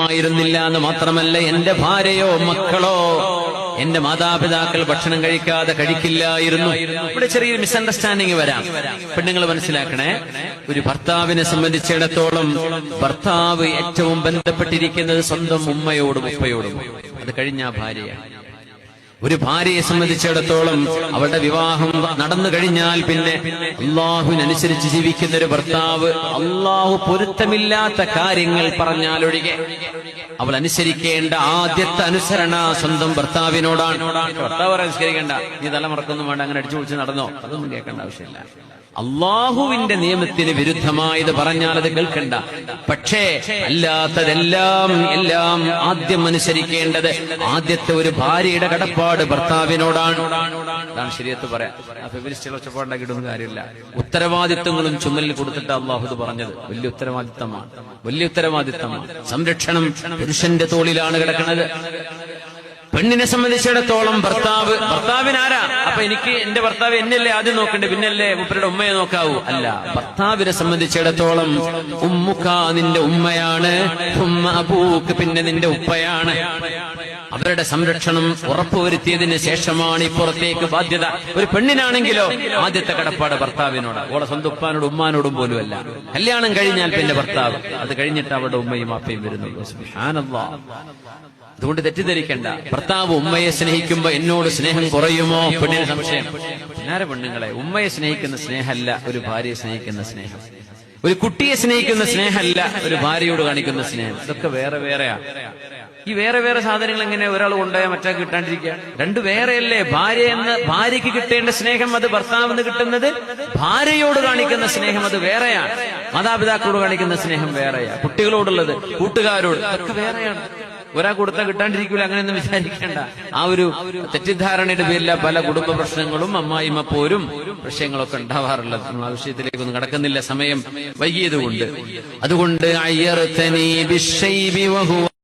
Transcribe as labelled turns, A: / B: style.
A: കഴിക്കുമായിരുന്നില്ല എന്ന് മാത്രമല്ല എന്റെ ഭാര്യയോ മക്കളോ എന്റെ മാതാപിതാക്കൾ ഭക്ഷണം കഴിക്കാതെ കഴിക്കില്ലായിരുന്നു. ഇവിടെ ചെറിയൊരു മിസ്അണ്ടർസ്റ്റാൻഡിങ് വരാം. പെണ്ണുങ്ങൾ മനസ്സിലാക്കണേ ഒരു ഭർത്താവിനെ സംബന്ധിച്ചിടത്തോളം ഭർത്താവ് ഏറ്റവും ബന്ധപ്പെട്ടിരിക്കുന്നത് സ്വന്തം ഉമ്മയോടും ഉപ്പയോടും. അത് കഴിഞ്ഞ ഭാര്യയാണ്. ഒരു ഭാര്യയെ സംബന്ധിച്ചിടത്തോളം അവളുടെ വിവാഹം നടന്നു കഴിഞ്ഞാൽ പിന്നെ അള്ളാഹുവിനനുസരിച്ച് ജീവിക്കുന്ന ഒരു ഭർത്താവ് അള്ളാഹു പൊരുത്തമില്ലാത്ത കാര്യങ്ങൾ പറഞ്ഞാലൊഴികെ അവൾ അനുസരിക്കേണ്ട ആദ്യത്തെ അനുസരണ സ്വന്തം ഭർത്താവിനോടാണ്. ഭർത്താവ് അനുസരിക്കേണ്ട നീ തലമുറക്കൊന്നും വേണ്ട അങ്ങനെ അടിച്ചു പൊളിച്ച് നടന്നോ? അതൊന്നും കേൾക്കേണ്ട ആവശ്യമില്ല. അള്ളാഹുവിന്റെ നിയമത്തിന് വിരുദ്ധമായത് പറഞ്ഞാൽ അത് കേൾക്കണ്ട. പക്ഷേ അല്ലാത്തതെല്ലാം എല്ലാം ആദ്യം അനുസരിക്കേണ്ടത് ആദ്യത്തെ ഒരു ഭാര്യയുടെ കടപ്പാട് ഭർത്താവിനോടാണ്. അതാണ് ശരിയത്ത് പറയാം. ആ ഫെമിനിസ്റ്റുകൾ ഒച്ചപ്പാടുണ്ടാക്കിയിട്ടൊന്നും കാര്യമില്ല. ഉത്തരവാദിത്വങ്ങളും ചുമലിൽ കൊടുത്തിട്ട് അള്ളാഹു ഇത് പറഞ്ഞത്. വലിയ ഉത്തരവാദിത്തമാണ് വലിയ ഉത്തരവാദിത്തമാണ് സംരക്ഷണം പുരുഷന്റെ തോളിലാണ് കിടക്കുന്നത്. പെണ്ണിനെ സംബന്ധിച്ചിടത്തോളം ഭർത്താവ് ഭർത്താവിനാരാ? അപ്പൊ എനിക്ക് എന്റെ ഭർത്താവ് എന്നല്ലേ ആദ്യം നോക്കണ്ടേ? പിന്നല്ലേ ഉപ്പരുടെ ഉമ്മയെ നോക്കാവൂ? അല്ല ഭർത്താവിനെ സംബന്ധിച്ചിടത്തോളം ഉമ്മുക്ക നിന്റെ ഉമ്മയാണ്. ഉമ്മ അബൂക്ക് പിന്നെ നിന്റെ ഉപ്പയാണ്. അവരുടെ സംരക്ഷണം ഉറപ്പുവരുത്തിയതിന് ശേഷമാണ് ഇപ്പുറത്തേക്ക് ബാധ്യത. ഒരു പെണ്ണിനാണെങ്കിലോ ആദ്യത്തെ കടപ്പാട് ഭർത്താവിനോട്. ഓളെ സ്വന്തം ഉപ്പാനോടും ഉമ്മാനോടും പോലുമല്ല. കല്യാണം കഴിഞ്ഞാൽ പിന്നെ ഭർത്താവ്. അത് കഴിഞ്ഞിട്ട് അവരുടെ ഉമ്മയും അപ്പയും സുബ്ഹാനല്ലാഹ്. അതുകൊണ്ട് തെറ്റിദ്ധരിക്കണ്ട. ഭർത്താവ് ഉമ്മയെ സ്നേഹിക്കുമ്പോ എന്നോട് സ്നേഹം കുറയുമോ? പെണ്ണിന് സംശയം. പിന്നാരെ പെണ്ണുങ്ങളെ ഉമ്മയെ സ്നേഹിക്കുന്ന സ്നേഹമല്ല ഒരു ഭാര്യയെ സ്നേഹിക്കുന്ന സ്നേഹം. ഒരു കുട്ടിയെ സ്നേഹിക്കുന്ന സ്നേഹമല്ല ഒരു ഭാര്യയോട് കാണിക്കുന്ന സ്നേഹം. ഇതൊക്കെ വേറെ വേറെയാ. ഈ വേറെ വേറെ സാധനങ്ങൾ എങ്ങനെ ഒരാൾ കൊണ്ടുപോയാൽ മറ്റാ കിട്ടാണ്ടിരിക്കുക? രണ്ട് വേറെയല്ലേ? ഭാര്യ എന്ന് ഭാര്യയ്ക്ക് കിട്ടേണ്ട സ്നേഹം അത് ഭർത്താവിന് കിട്ടുന്നത് ഭാര്യയോട് കാണിക്കുന്ന സ്നേഹം അത് വേറെയാണ് മാതാപിതാക്കളോട് കാണിക്കുന്ന സ്നേഹം വേറെയാ. കുട്ടികളോടുള്ളത് കൂട്ടുകാരോട് അതൊക്കെ വേറെയാണ്. ഒരാൾ കൊടുത്താൽ കിട്ടാണ്ടിരിക്കില്ല അങ്ങനെയൊന്നും വിചാരിക്കേണ്ട. ആ ഒരു തെറ്റിദ്ധാരണയുടെ പേരില പല കുടുംബ പ്രശ്നങ്ങളും അമ്മായിമ്മ പോരും പ്രശ്നങ്ങളൊക്കെ ഉണ്ടാവാറുള്ളത്. നമ്മൾ ആ വിഷയത്തിലേക്കൊന്നും കടക്കുന്നില്ല. സമയം വൈകിയതുകൊണ്ട്. അതുകൊണ്ട് വഹുവ